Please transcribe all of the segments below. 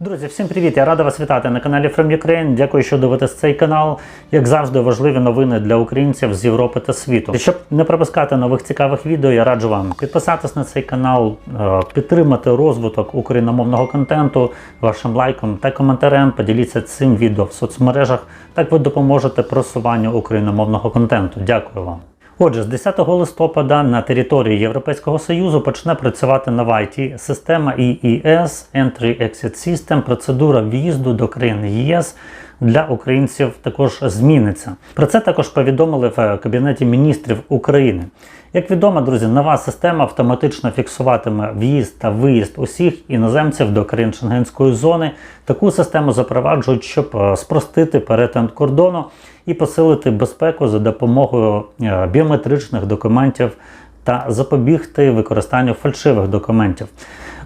Друзі, всім привіт! Я рада вас вітати на каналі From Ukraine. Дякую, що дивитесь цей канал. Як завжди, важливі новини для українців з Європи та світу. І щоб не пропускати нових цікавих відео, я раджу вам підписатись на цей канал, е, підтримати розвиток україномовного контенту вашим лайком та коментарем. Поділіться цим відео в соцмережах. Так ви допоможете просуванню україномовного контенту. Дякую вам. Отже, з 10 листопада на території Європейського Союзу почне працювати нова it система EES Entry-Exit System. Процедура в'їзду до країн ЄС для українців також зміниться. Про це також повідомили в Кабінеті міністрів України. Як відомо, друзі, нова система автоматично фіксуватиме в'їзд та виїзд усіх іноземців до країн Шенгенської зони. Таку систему запроваджують, щоб е, спростити перетин кордону і посилити безпеку за допомогою е, біометричних документів та запобігти використанню фальшивих документів.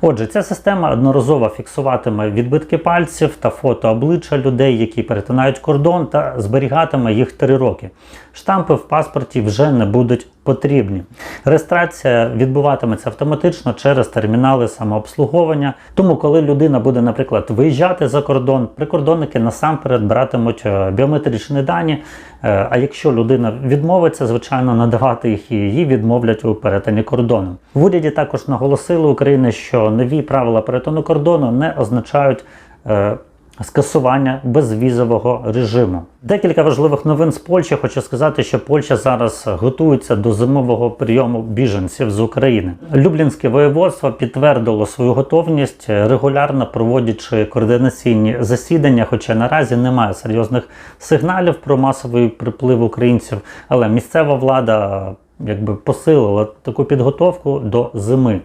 Отже, ця система одноразово фіксуватиме відбитки пальців та фото обличчя людей, які перетинають кордон, та зберігатиме їх три роки. Штампи в паспорті вже не будуть потрібні. Реєстрація відбуватиметься автоматично через термінали самообслуговування. Тому, коли людина буде, наприклад, виїжджати за кордон, прикордонники насамперед братимуть е, біометричні дані. Е, А якщо людина відмовиться, звичайно, надавати їх і її відмовлять у перетині кордону. В уряді також наголосили України, що нові правила перетину кордону не означають. е, Скасування безвізового режиму. Декілька важливих новин з Польщі. Хочу сказати, що Польща зараз готується до зимового прийому біженців з України. Люблінське воєводство підтвердило свою готовність, регулярно проводячи координаційні засідання. Хоча наразі немає серйозних сигналів про масовий приплив українців, але місцева влада якби посилила таку підготовку до зими.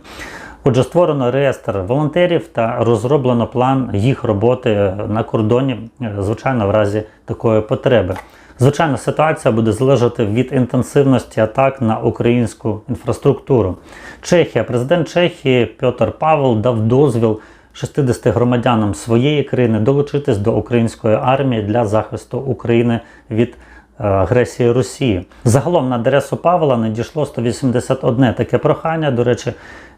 Отже, створено реєстр волонтерів та розроблено план їх роботи на кордоні, е, звичайно, в разі такої потреби. Звичайно, ситуація буде залежати від інтенсивності атак на українську інфраструктуру. Чехія, президент Чехії Петр Павел дав дозвіл 60 громадянам своєї країни долучитись до української армії для захисту України від агресії Росії. Загалом на адресу Павла надійшло 181 таке прохання. До речі,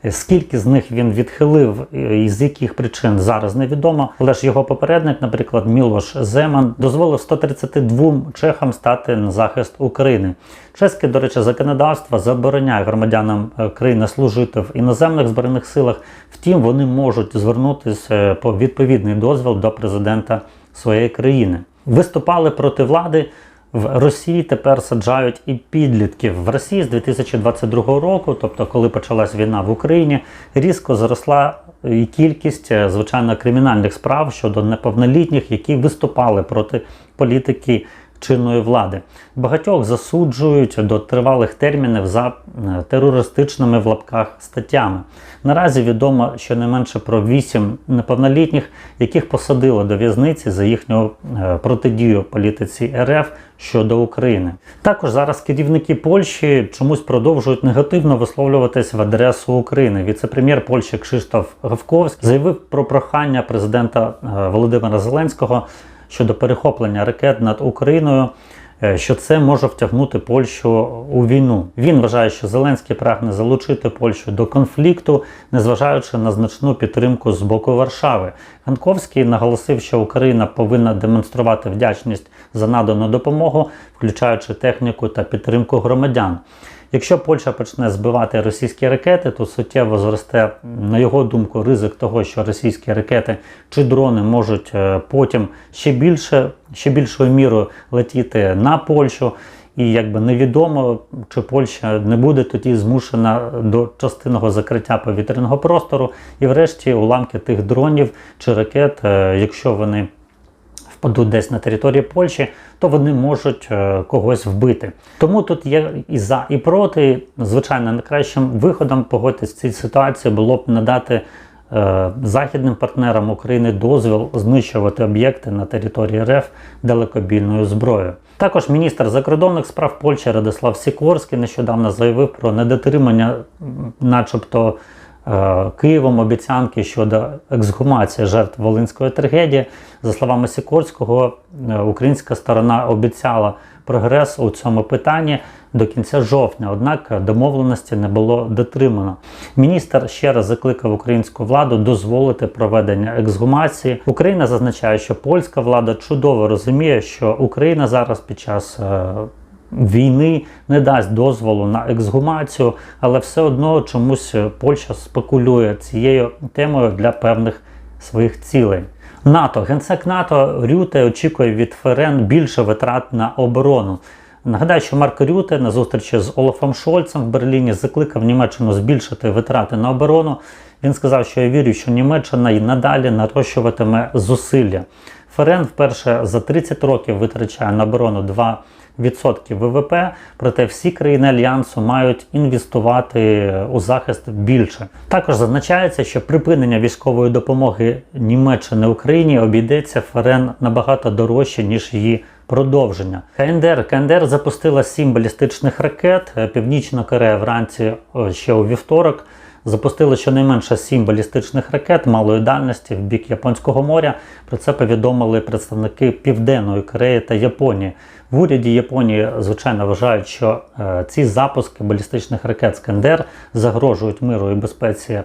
скільки з них він відхилив е, і з яких причин зараз невідомо. Але ж його попередник, наприклад, Мілош Земан, дозволив 132 чехам стати на захист України. Чеське, до речі, законодавство забороняє громадянам е, країни служити в іноземних збройних силах. Втім, вони можуть звернутися е, по відповідний дозвіл до президента своєї країни. Виступали проти влади. В Росії тепер саджають і підлітків. В Росії з 2022 року, тобто коли почалась війна в Україні, різко зросла і кількість е, звичайно кримінальних справ щодо неповнолітніх, які виступали проти політики чинної влади. Багатьох засуджують до тривалих термінів за е, терористичними в лапках статтями. Наразі відомо щонайменше про 8 неповнолітніх, яких посадили до в'язниці за їхню е, протидію політиці РФ щодо України. Також зараз керівники Польщі чомусь продовжують негативно висловлюватись в адресу України. Віце-прем'єр Польщі Кшиштоф Гавковський заявив про прохання президента е, Володимира Зеленського щодо перехоплення ракет над Україною. е, Що це може втягнути Польщу у війну? Він вважає, що Зеленський прагне залучити Польщу до конфлікту, незважаючи на значну підтримку з боку Варшави. Ганковський наголосив, що Україна повинна демонструвати вдячність за надану допомогу, включаючи техніку та підтримку громадян. Якщо Польща почне збивати російські ракети, то суттєво зросте, на його думку, ризик того, що російські ракети чи дрони можуть е, потім ще більше, ще більшою мірою летіти на Польщу. І якби невідомо, чи Польща не буде тоді змушена до частинного закриття повітряного простору, і врешті уламки тих дронів чи ракет, е, якщо вони впадуть десь на території Польщі, то вони можуть е, когось вбити. Тому тут є і за, і проти. Звичайно, найкращим виходом погодитись в цій ситуації було б надати е, західним партнерам України дозвіл знищувати об'єкти на території РФ далекобійною зброєю. Також міністр закордонних справ Польщі Радислав Сікорський нещодавно заявив про недотримання, начебто, Києвом обіцянки щодо ексгумації жертв Волинської трагедії. За словами Сікорського, е, українська сторона обіцяла прогрес у цьому питанні до кінця жовтня, однак домовленості не було дотримано. Міністр ще раз закликав українську владу дозволити проведення ексгумації. Україна зазначає, що польська влада чудово розуміє, що Україна зараз під час е, війни не дасть дозволу на ексгумацію, але все одно чомусь Польща спекулює цією темою для певних своїх цілей. НАТО, генсек НАТО Рюте очікує від ФРН більше витрат на оборону. Нагадаю, що Марк Рюте на зустрічі з Олафом Шольцем в Берліні закликав Німеччину збільшити витрати на оборону. Він сказав, що я вірю, що Німеччина і надалі нарощуватиме зусилля. ФРН вперше за 30 років витрачає на оборону 2% ВВП, проте всі країни альянсу мають інвестувати у захист більше. Також зазначається, що припинення військової допомоги Німеччини Україні обійдеться ФРН набагато дорожче ніж її. Продовження КНДР КНДР запустила сім балістичних ракет. Північна Корея вранці ще у вівторок запустила щонайменше сім балістичних ракет малої дальності в бік Японського моря. Про це повідомили представники Південної Кореї та Японії. В уряді Японії, звичайно, вважають, що е, ці запуски балістичних ракет з КНДР загрожують миру і безпеці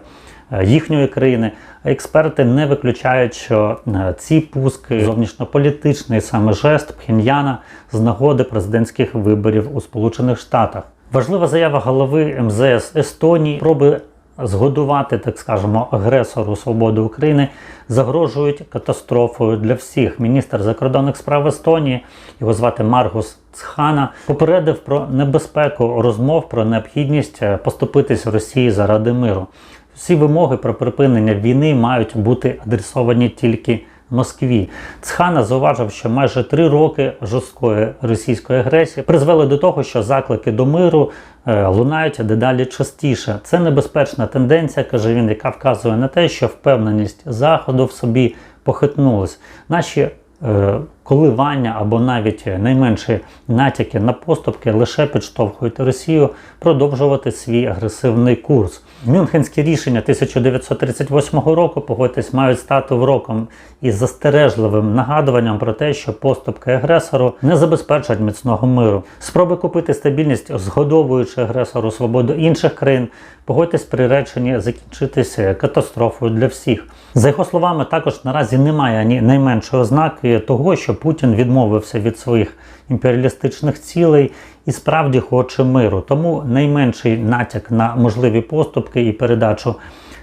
е, їхньої країни. Експерти не виключають, що е, ці пуски зовнішньополітичний саме жест Пхеньяна з нагоди президентських виборів у Сполучених Штатах. Важлива заява голови МЗС Естонії проби згодувати, так скажемо, агресору свободи України загрожують катастрофою для всіх. Міністр закордонних справ Естонії, його звати Маргус Цхана, попередив про небезпеку розмов про необхідність е, поступитись Росії заради миру. Всі вимоги про припинення війни мають бути адресовані тільки Москві. Цхана зауважив, що майже три роки жорсткої російської агресії призвели до того, що заклики до миру е, лунають дедалі частіше. Це небезпечна тенденція, каже він, яка вказує на те, що впевненість заходу в собі похитнулась. Наші е, коливання або навіть найменші натяки на поступки лише підштовхують Росію продовжувати свій агресивний курс. Мюнхенські рішення 1938 року, погодьтесь, мають стати уроком і застережливим нагадуванням про те, що поступки агресору не забезпечать міцного миру. Спроби купити стабільність, згодовуючи агресору свободу інших країн, погодьтесь приречені закінчитися катастрофою для всіх. За його словами, також наразі немає ані найменшої ознаки того, що Путін відмовився від своїх імперіалістичних цілей і справді хоче миру. Тому найменший натяк на можливі поступки і передачу.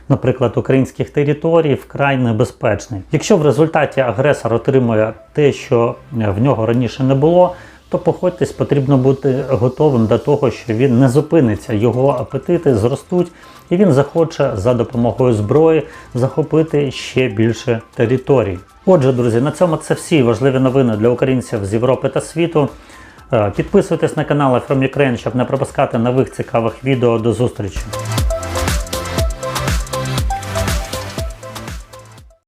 Наприклад, українських територій вкрай небезпечний. Якщо в результаті агресор отримує те, що в нього раніше не було, то походьтесь, потрібно бути готовим до того, що він не зупиниться, його апетити зростуть, і він захоче за допомогою зброї захопити ще більше територій. Отже, друзі, на цьому це всі важливі новини для українців з Європи та світу. Е, Підписуйтесь на канал From Ukraine, щоб не пропускати нових цікавих відео. До зустрічі!